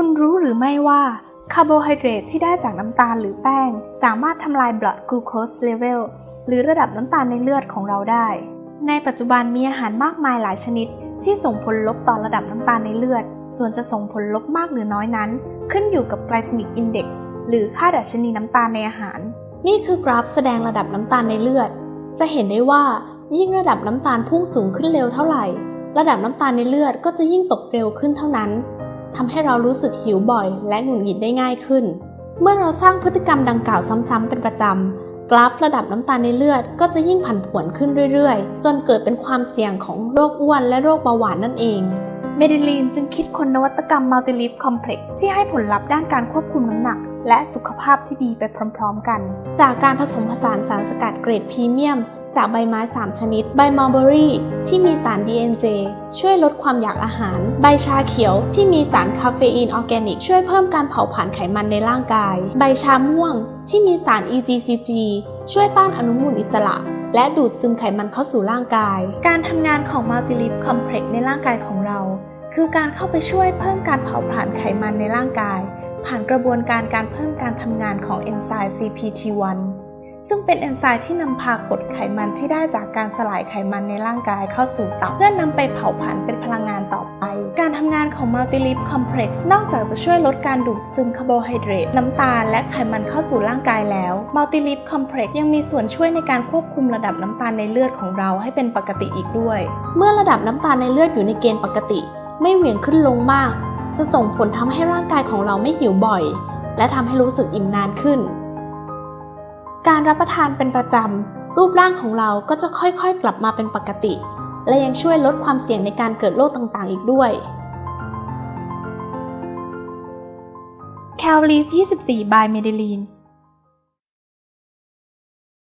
คุณรู้หรือไม่ว่าคาร์โบไฮเดรตที่ได้จากน้ำตาลหรือแป้ง สามารถทำลาย blood glucose level หรือระดับน้ำตาลในเลือดของเราได้ ในปัจจุบันมีอาหารมากมายหลายชนิด ที่ส่งผลลบต่อระดับน้ำตาลในเลือด ส่วนจะส่งผลลบมากหรือน้อยนั้น ขึ้นอยู่กับ glycemic index หรือค่าดัชนีน้ำตาลในอาหาร นี่คือกราฟแสดงระดับน้ำตาลในเลือด จะเห็นได้ว่ายิ่งระดับน้ำตาลพุ่งสูงขึ้นเร็วเท่าไหร่ ระดับน้ำตาลในเลือดก็จะยิ่งตกเร็วขึ้นเท่านั้น ทำให้เรารู้สึกหิวบ่อย และหงุดหงิดได้ง่ายขึ้น เมื่อเราสร้างพฤติกรรมดังกล่าวซ้ำๆเป็นประจำ กราฟระดับน้ำตาลในเลือดก็จะยิ่งผันผวนขึ้นเรื่อยๆ จนเกิดเป็นความเสี่ยงของโรคอ้วนและโรคเบาหวานนั่นเองเมดิลีนจึงคิดค้นนวัตกรรมมัลติลิฟคอมเพล็กซ์ที่ให้ผลลัพธ์ด้านการควบคุมน้ำหนัก และสุขภาพที่ดีไปพร้อมๆกัน จากการผสมผสานสารสกัดเกรดพรีเมียม จากใบไม้ 3 ชนิด ใบมัลเบอรี่ ที่มีสาร DNJ ช่วยลดความอยากอาหาร ใบชาเขียวที่มีสารคาเฟอีนออร์แกนิก ช่วยเพิ่มการเผาผลาญไขมันในร่างกาย ใบชาม่วง ที่มีสาร EGCG ช่วยต้านอนุมูลอิสระ และดูดซึมไขมันเข้าสู่ร่างกาย การทำงานของ Multilip Complex ในร่างกายของเรา คือการเข้าไปช่วยเพิ่มการเผาผลาญไขมันในร่างกาย ผ่านกระบวนการการเพิ่มการทำงานของเอนไซม์ CPT1 ซึ่งเป็นเอนไซม์ที่นำพากรดไขมันที่ได้จากการสลายไขมันในร่างกายเข้าสู่ตับ เพื่อนำไปเผาผลาญเป็นพลังงานต่อไป การทำงานของ Multilip Complex นอกจากจะช่วยลดการดูดซึมคาร์โบไฮเดรตน้ำตาลและไขมันเข้าสู่ร่างกายแล้ว Multilip Complex ยังมีส่วนช่วยในการควบคุมระดับน้ำตาลในเลือดของเราให้เป็นปกติอีกด้วย เมื่อระดับน้ำตาลในเลือดอยู่ในเกณฑ์ปกติ ไม่เหวี่ยงขึ้นลงมาก จะส่งผลทำให้ร่างกายของเราไม่หิวบ่อย และทำให้รู้สึกอิ่มนานขึ้น การรับประทานเป็นประจำ รูปร่างของเราก็จะค่อยๆ กลับมาเป็นปกติ และยังช่วยลดความเสี่ยงในการเกิดโรคต่างๆ อีกด้วย แคลรีฟ 24 บายเมดิลีน